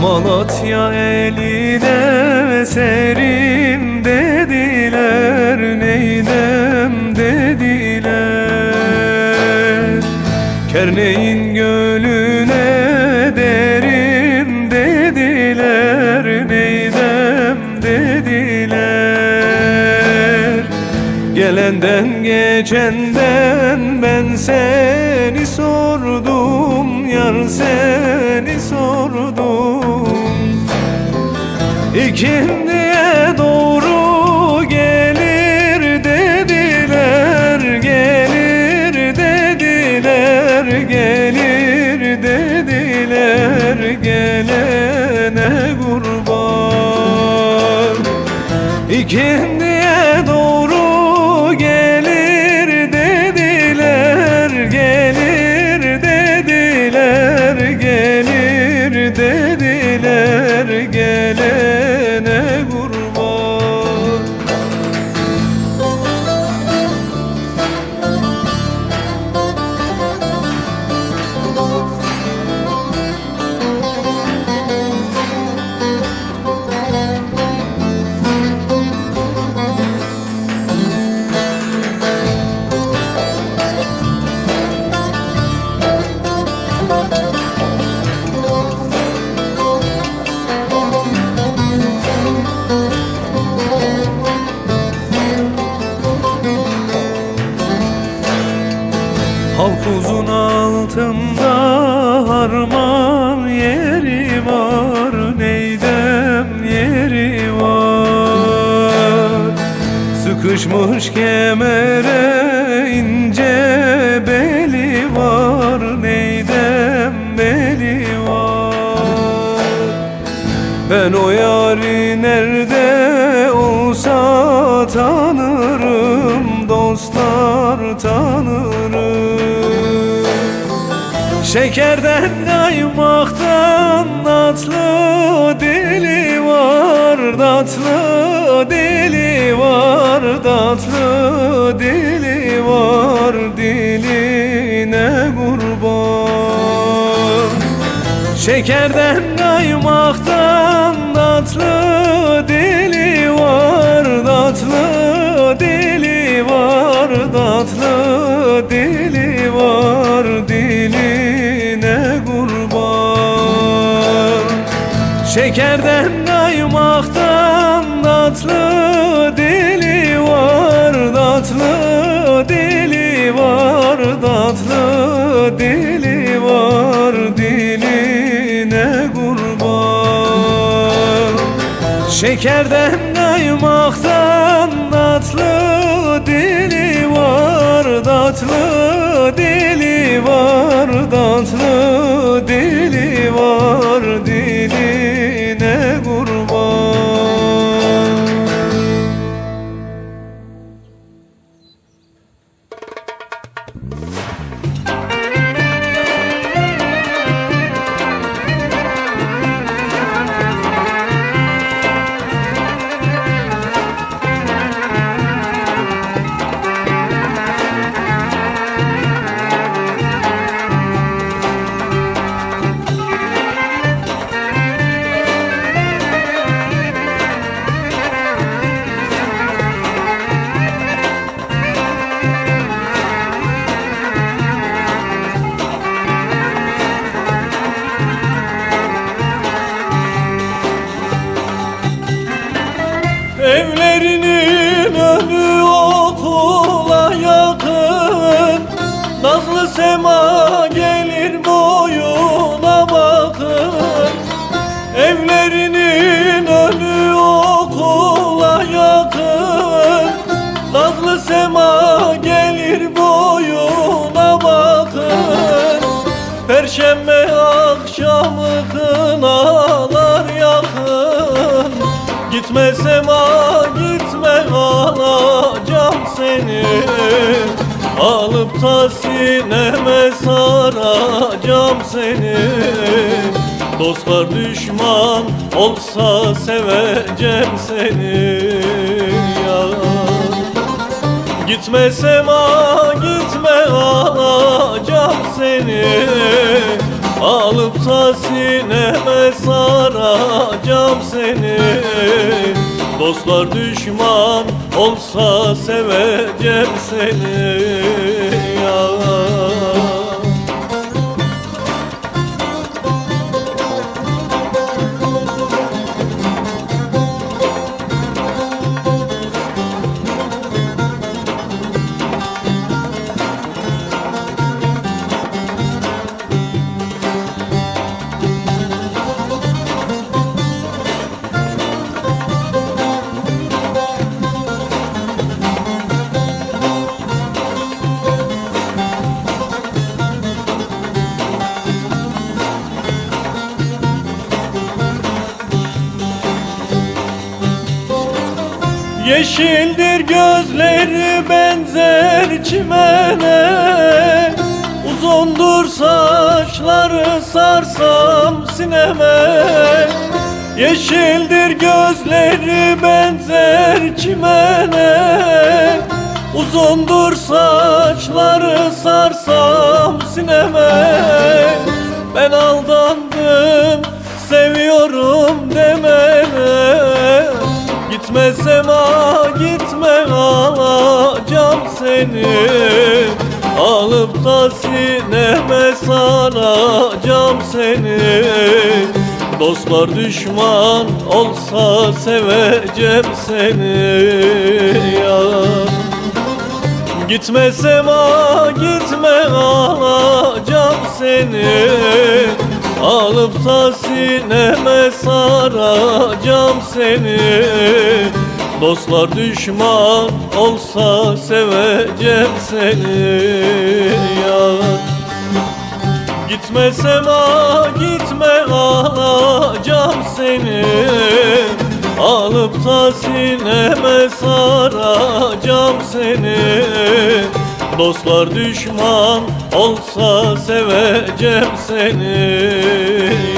Malatya eline serin dediler Neydem dediler. Kerneğin gölüne derin dediler Neydem dediler. Gelenden geçenden ben seni sordum Yar seni sordum İkindiye doğru gelir dediler Gelir dediler Gelir dediler Gelene kurban. İkindiye doğru gelir dediler Gelir dediler Gelir dediler altında harman yeri var Neydem yeri var. Sıkışmış kemere ince beli var Neydem beli var. Ben o yari nerede olsa tanırım Şekerden kaymaktan tatlı dili var Tatlı dili var Tatlı dili var Diline kurban. Şekerden kaymaktan tatlı dili var Tatlı dili var Tatlı dili var Diline Şekerden kaymaktan tatlı dili var Tatlı dili var Tatlı dili var. Diline kurban. Şekerden kaymaktan tatlı dili var Tatlı dili var Perşembe akşamı kınalar yakın. Gitmesem ha gitme alacağım seni. Alıp da sineme saracağım seni. Dostlar düşman olsa seveceğim seni. Ya. Gitmesem ha gitme alacağım seni Alıp da sineme saracağım seni. Dostlar düşman olsa seveceğim seni. Ya Yeşildir gözleri benzer çimene. Uzundur saçları sarsam sineme. Yeşildir gözleri benzer çimene. Uzundur saçları sarsam sineme. Ben aldandım seviyorum demene Gitmesem ha gitme alacağım seni. Alıp da sineme saracağım seni. Dostlar düşman olsa seveceğim seni. Ya. Gitmesem ha gitme alacağım seni Alıp da sineme saracağım seni. Dostlar düşman olsa seveceğim seni. Ya Gitmesem ha gitme alacağım seni. Alıp da sineme saracağım seni Dostlar düşman olsa seveceğim seni